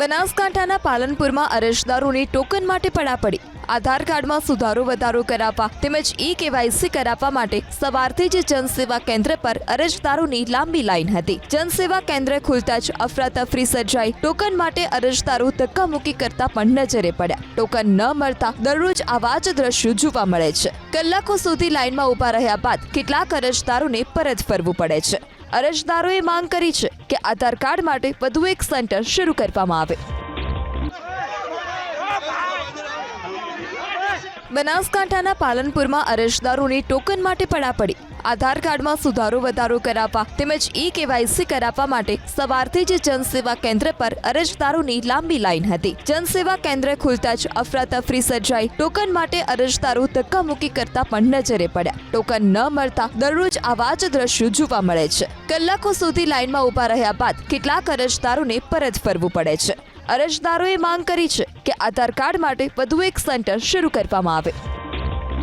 બનાસકાંઠાના પાલનપુરમાં અરજદારોની ટોકન માટે પડાપડી આધાર કાર્ડમાં સુધારો વધારો કરાવવા તેમજ ઈ કેવાયસી કરાવવા માટે સવારથી જ જનસેવા કેન્દ્ર પર અરજદારોની લાંબી લાઈન હતી. જનસેવા કેન્દ્ર ખુલતા જ અફરાતફરી સર્જાઈ. ટોકન માટે અરજદારો ધક્કામુક્કી કરતા પણ નજરે પડ્યા. ટોકન ન મળતા દરરોજ આવા જ દ્રશ્યો જોવા મળે છે. કલાકો સુધી લાઈનમાં ઊભા રહ્યા બાદ કેટલાક અરજદારોને પરત ફરવું પડે છે. અરજદારોએ માંગ કરી છે કે આધાર કાર્ડ માટે વધુ એક સેન્ટર શરૂ કરવામાં આવે. બનાસકાંઠાના પાલનપુરમાં અરજદારોની ટોકન માટે પડાપડી આધાર કાર્ડમાં સુધારો વધારો કરાવવા તેમજ ઈ કેવાયસી કરાવવા માટે સવારથી જ જનસેવા કેન્દ્ર પર અરજદારોની લાંબી લાઈન હતી. જનસેવા કેન્દ્ર ખુલતા જ અફરાતફરી સર્જાઈ. ટોકન માટે અરજદારો ધક્કામુક્કી કરતા પણ નજરે પડ્યા. ટોકન ન મળતા દરરોજ આવા જ દ્રશ્યો જોવા મળે છે. કલાકો સુધી લાઈનમાં ઊભા રહ્યા બાદ કેટલાક અરજદારોને પરત ફરવું પડે છે. અરજદારોએ માંગ કરી છે કે આધાર કાર્ડ માટે વધુ એક સેન્ટર શરૂ કરવામાં આવે.